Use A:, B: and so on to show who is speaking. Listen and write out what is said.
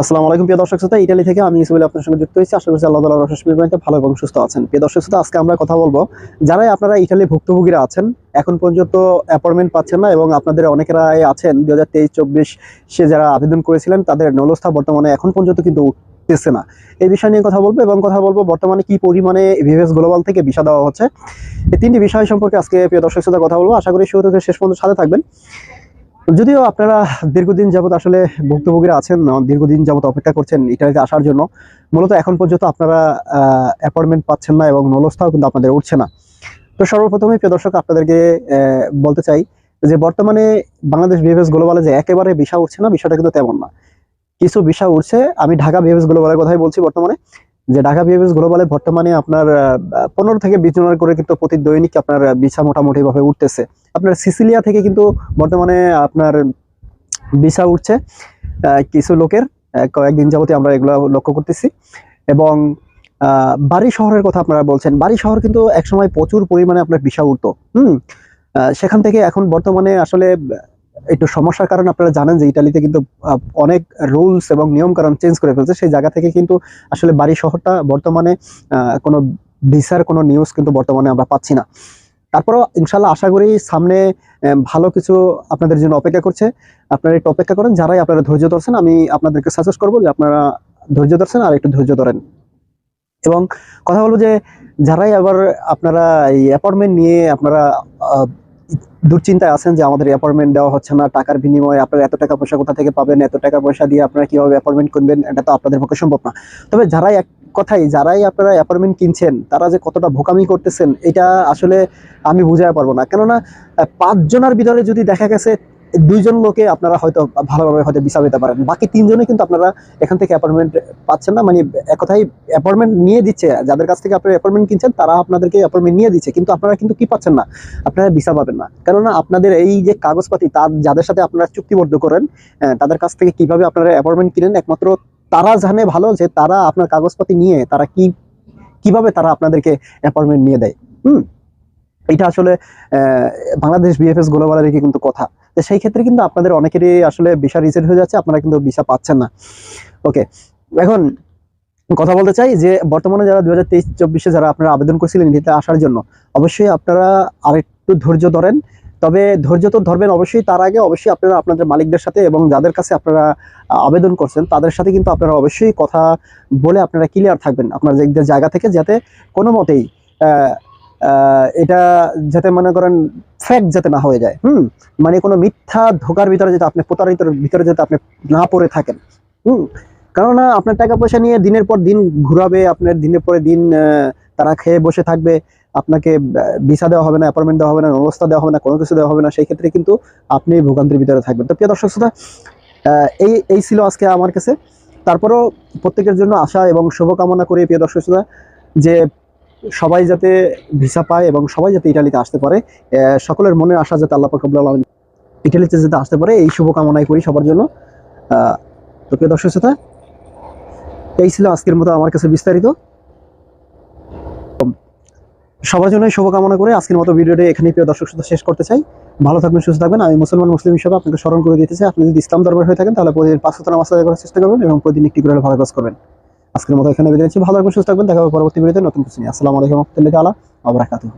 A: আসসালামু আলাইকুম, প্রিয় দর্শক শ্রোতা। ইটালি থেকে আমি ইসমাইল আপনার সঙ্গে যুক্ত হয়েছি। আশা করছি আল্লাহ মেহরবানিতে ভালো এবং সুস্থ আছেন। প্রিয় দর্শক শ্রোতা, আজকে আমরা কথা বলব, যারাই আপনারা ইটালি ভুক্তভোগীরা আছেন, এখন পর্যন্ত অ্যাপয়েন্টমেন্ট পাচ্ছেন না এবং আপনাদের অনেকেরা আছেন, দুই হাজার তেইশ যারা আবেদন করেছিলেন, তাদের নলস্থা বর্তমানে এখন পর্যন্ত কিন্তু উঠতেছে না। এই বিষয় নিয়ে কথা বলব এবং কথা বলব বর্তমানে কি পরিমাণে ভিভেস গ্লোবাল থেকে ভিসা দেওয়া হচ্ছে। এই তিনটি বিষয় সম্পর্কে আজকে, প্রিয় দর্শক শ্রোতা, কথা বলব। আশা করি শুরু থেকে শেষ পর্যন্ত সাথে থাকবেন। যদিও আপনারা দীর্ঘদিন যাবত আসলে ভুক্তভোগীরা আছেন দীর্ঘদিন যাবত অপেক্ষা করছেন ইটালিতে আসার জন্য, মূলত এখন পর্যন্ত আপনারা অ্যাপয়েন্টমেন্ট পাচ্ছেন না এবং নলস্থাও কিন্তু আপনাদের উঠছে না। তো সর্বপ্রথমে প্রিয় দর্শক, আপনাদেরকে বলতে চাই যে বর্তমানে বাংলাদেশ বিএফএস গ্লোবালে যে একেবারে ভিসা উঠছে না, বিষয়টা কিন্তু তেমন না। কিছু ভিসা উঠছে, আমি ঢাকা বিএফএস গ্লোবালের কথাই বলছি বর্তমানে। যে ঢাকা বিএফএস গ্লোবালে বর্তমানে আপনার পনেরো থেকে বিশ জনের করে কিন্তু প্রতি দৈনিক আপনার ভিসা মোটামুটি ভাবে উঠতেছে। আপনার সিসিলিয়া থেকে কিন্তু বর্তমানে আপনার ভিসা উঠছে কিছু লোকের কয়েকদিন যাবতীয় আমরা এগুলো লক্ষ্য করতেছি। এবং বাড়ি শহরের কথা আপনারা বলছেন, বাড়ি শহর কিন্তু একসময় প্রচুর পরিমাণে আপনার ভিসা উঠতো। হুম সেখান থেকে এখন বর্তমানে আসলে একটু সমস্যার কারণে আপনারা জানেন যে ইটালিতে কিন্তু অনেক রুলস এবং নিয়ম কারণ চেঞ্জ করে ফেলছে। সেই জায়গা থেকে কিন্তু আসলে বাড়ি শহরটা বর্তমানে কোনো ভিসার কোনো নিউজ কিন্তু বর্তমানে আমরা পাচ্ছি না। তারপরও ইনশাল্লাহ আশা করি সামনে ভালো কিছু আপনাদের জন্য অপেক্ষা করছে। আপনারা একটু অপেক্ষা করেন, যারাই আপনারা ধৈর্য ধরছেন, আমি আপনাদেরকে সাজেস্ট করব যে আপনারা ধৈর্য ধরছেন আর একটু ধৈর্য ধরেন। এবং কথা বলব যে, যারাই আবার আপনারা এই অ্যাপয়েন্টমেন্ট নিয়ে আপনারা দুশ্চিন্তায় আছেন যে আমাদের অ্যাপয়েন্টমেন্ট দেওয়া হচ্ছে না, টাকার বিনিময়ে আপনারা এত টাকা পয়সা কোথা থেকে পাবেন, এত টাকা পয়সা দিয়ে আপনারা কীভাবে অ্যাপয়েন্টমেন্ট করবেন, এটা তো আপনাদের পক্ষে সম্ভব না। তবে যারাই এক কথাই যারাই আপনারা অ্যাপয়েন্টমেন্ট কিনছেন, তারা যে কতটা ভোকামি করতেছেন, এটা আসলে আমি বুঝাতে পারব না। কেননা পাঁচজনের ভিতরে যদি দেখা গেছে দুইজন লোকে আপনারা হয়তো ভালোভাবে হয়তো ভিসা পেতে পারেন। বাকি তিনজনে কিন্তু আপনারা এখান থেকে অ্যাপয়েন্টমেন্ট পাচ্ছেন না। মানে এক কথাই অ্যাপয়েন্টমেন্ট নিয়ে দিচ্ছে। যাদের কাছ থেকে আপনারা অ্যাপয়েন্টমেন্ট কিনছেন, তারা আপনাদেরকে অ্যাপয়েন্টমেন্ট নিয়ে দিচ্ছে। কিন্তু আপনারা কিন্তু কি পাচ্ছেন না? আপনারা ভিসা পাবেন না। কেননা আপনাদের এই যে কাগজপাতি, তার যাদের সাথে আপনারা চুক্তিবদ্ধ করেন তাদের কাছ থেকে কীভাবে আপনারা অ্যাপয়েন্টমেন্ট কিনেন, একমাত্র তারা জানে ভালো যে তারা আপনার কাগজপাতি নিয়ে তারা কি, কীভাবে তারা আপনাদেরকে অ্যাপয়েন্টমেন্ট নিয়ে দেয়। হুম? এটা আসলে বাংলাদেশ বিএফএস গ্লোবালের কি কিন্তু কথা। তো সেই ক্ষেত্রে কিন্তু আপনাদের অনেকেরই আসলে ভিসা রিজেক্ট হয়ে যাচ্ছে, আপনারা কিন্তু ভিসা পাচ্ছেন না। ওকে এখন কথা বলতে চাই যে বর্তমানে যারা দু হাজার তেইশ, চব্বিশে যারা আপনারা আবেদন করছিলেন এটিতে আসার জন্য, অবশ্যই আপনারা আরেকটু ধৈর্য ধরেন। তবে ধৈর্য তো ধরবেন অবশ্যই, তার আগে অবশ্যই আপনারা আপনাদের মালিকদের সাথে এবং যাদের কাছে আপনারা আবেদন করছেন, তাদের সাথে কিন্তু আপনারা অবশ্যই কথা বলে আপনারা ক্লিয়ার থাকবেন আপনার জায়গা থেকে, যাতে কোনো মতেই এটা যাতে মনে করেন ফ্যাক্ট যাতে না হয়ে যায়, হুম? মানে কোনো মিথ্যা ধোকার ভিতরে যাতে আপনি প্রতারিত ভিতরে যাতে আপনি না পড়ে থাকেন, হুম? কেননা আপনার টাকা পয়সা নিয়ে দিনের পর দিন ঘুরাবে, আপনার দিনের পরে দিন তারা খেয়ে বসে থাকবে, আপনাকে ভিসা দেওয়া হবে না অ্যাপয়েন্টমেন্ট দেওয়া হবে না, ব্যবস্থা দেওয়া হবে না, কোনো কিছু দেওয়া হবে না, সেই ক্ষেত্রে কিন্তু আপনি ভোগান্তির ভিতরে থাকবেন। তো প্রিয় দর্শক শ্রোতা এই এই ছিল আজকে আমার কাছে। তারপরও প্রত্যেকের জন্য আশা এবং শুভকামনা করি প্রিয় দর্শক শ্রোতা, যে সবাই যাতে ভিসা পায় এবং সবাই যাতে ইটালিতে আসতে পারে সকলের মনে আশা যাতে আল্লাহ পাকাবুল আলম ইটালিতে যাতে আসতে পারে, এই শুভকামনাই করি সবার জন্য। তো প্রিয় দর্শক শ্রোতা, এই ছিল আজকের মতো আমার কাছে বিস্তারিত। সবার জন্য শুভকামনা করে আজকের মতো ভিডিওটি এখানেই প্রিয় দর্শক শ্রোতা শেষ করতে চাই। ভালো থাকবেন, সুস্থ থাকবেন। আমি মুসলমান, মুসলিম হিসেবে আপনাকে স্মরণ করে দিতে চাই আপনি যদি ইসলাম দরবার হয়ে থাকেন, তাহলে প্রতিদিন পাঁচ নামাজ আদায় করার চেষ্টা করবেন এবং প্রতিদিন একটি করে ভালো কাজ করবেন। আজকের মতো এখানে বিদায় নিচ্ছি। ভালো থাকবেন, সুস্থ থাকবেন। দেখা হবে পরবর্তী ভিডিওতে। নতুন কিছু নিয়ে। আসসালামু আলাইকুম রহমতুল্লাহ আলা আবরাকাতুহ